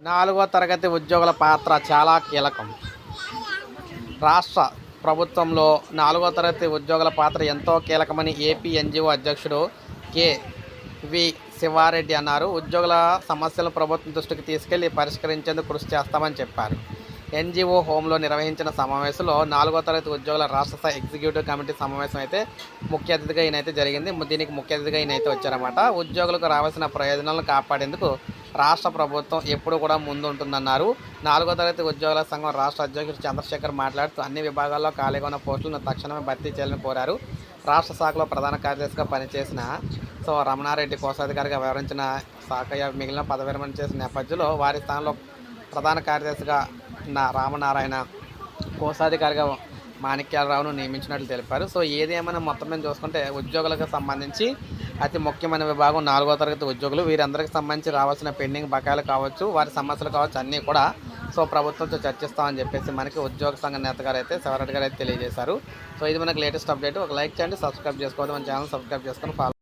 నాలుగో తరగతి ఉద్యోగుల పాత్ర చాలా కీలకం. రాష్ట్ర ప్రభుత్వంలో నాలుగో తరగతి ఉద్యోగుల పాత్ర ఎంతో కీలకమని ఏపీ ఎన్జిఓ అధ్యక్షుడు కె. వి. శివారెడ్డి అన్నారు. ఉద్యోగుల సమస్యలను ప్రభుత్వం దృష్టికి తీసుకెళ్ళి పరిష్కరించేందుకు కృషి చేస్తామని చెప్పారు. ఎన్జిఓ హోంలో నిర్వహించిన సమావేశంలో నాలుగో తరగతి ఉద్యోగుల రాష్ట్ర స్థాయి ఎగ్జిక్యూటివ్ కమిటీ సమావేశం అయితే ముఖ్య అతిథిగా ఈయనైతే జరిగింది. దీనికి ముఖ్య అతిథిగా ఈయనైతే వచ్చారన్నమాట. ఉద్యోగులకు రావాల్సిన ప్రయోజనాలను కాపాడేందుకు రాష్ట్ర ప్రభుత్వం ఎప్పుడు కూడా ముందుంటుందన్నారు. నాలుగో తరగతి ఉద్యోగుల సంఘం రాష్ట్ర అధ్యక్షుడు చంద్రశేఖర్ మాట్లాడుతూ అన్ని విభాగాల్లో ఖాళీగా ఉన్న పోస్టులను తక్షణమే భర్తీ చేయాలని కోరారు. రాష్ట్ర శాఖలో ప్రధాన కార్యదర్శిగా పనిచేసిన సో రమణారెడ్డి కోశాధికారిగా వివరించిన శాఖ మిగిలిన పదవి విరమణ చేసిన నేపథ్యంలో వారి స్థానంలో ప్రధాన కార్యదర్శిగా నా రామనారాయణ కోశాధికారిగా మాణిక్యాలరావును నియమించినట్లు తెలిపారు. సో ఏదేమైనా మొత్తం మీద చూసుకుంటే ఉద్యోగులకు సంబంధించి అతి ముఖ్యమైన విభాగం నాలుగో తరగతి ఉద్యోగులు. వీరందరికీ సంబంధించి రావాల్సిన పెండింగ్ బకాయిలు కావచ్చు వారి సమస్యలు కావచ్చు అన్నీ కూడా సో ప్రభుత్వంతో చర్చిస్తామని చెప్పేసి మనకి ఉద్యోగ సంఘ నేత గారు అయితే శివరెడ్డి గారు అయితే తెలియజేశారు. సో ఇది మనకి లేటెస్ట్ అప్డేట్. ఒక లైక్ చేయండి సబ్స్క్రైబ్ చేసుకోవద్దు. మన ఛానల్ సబ్స్క్రైబ్ చేసుకొని ఫాలో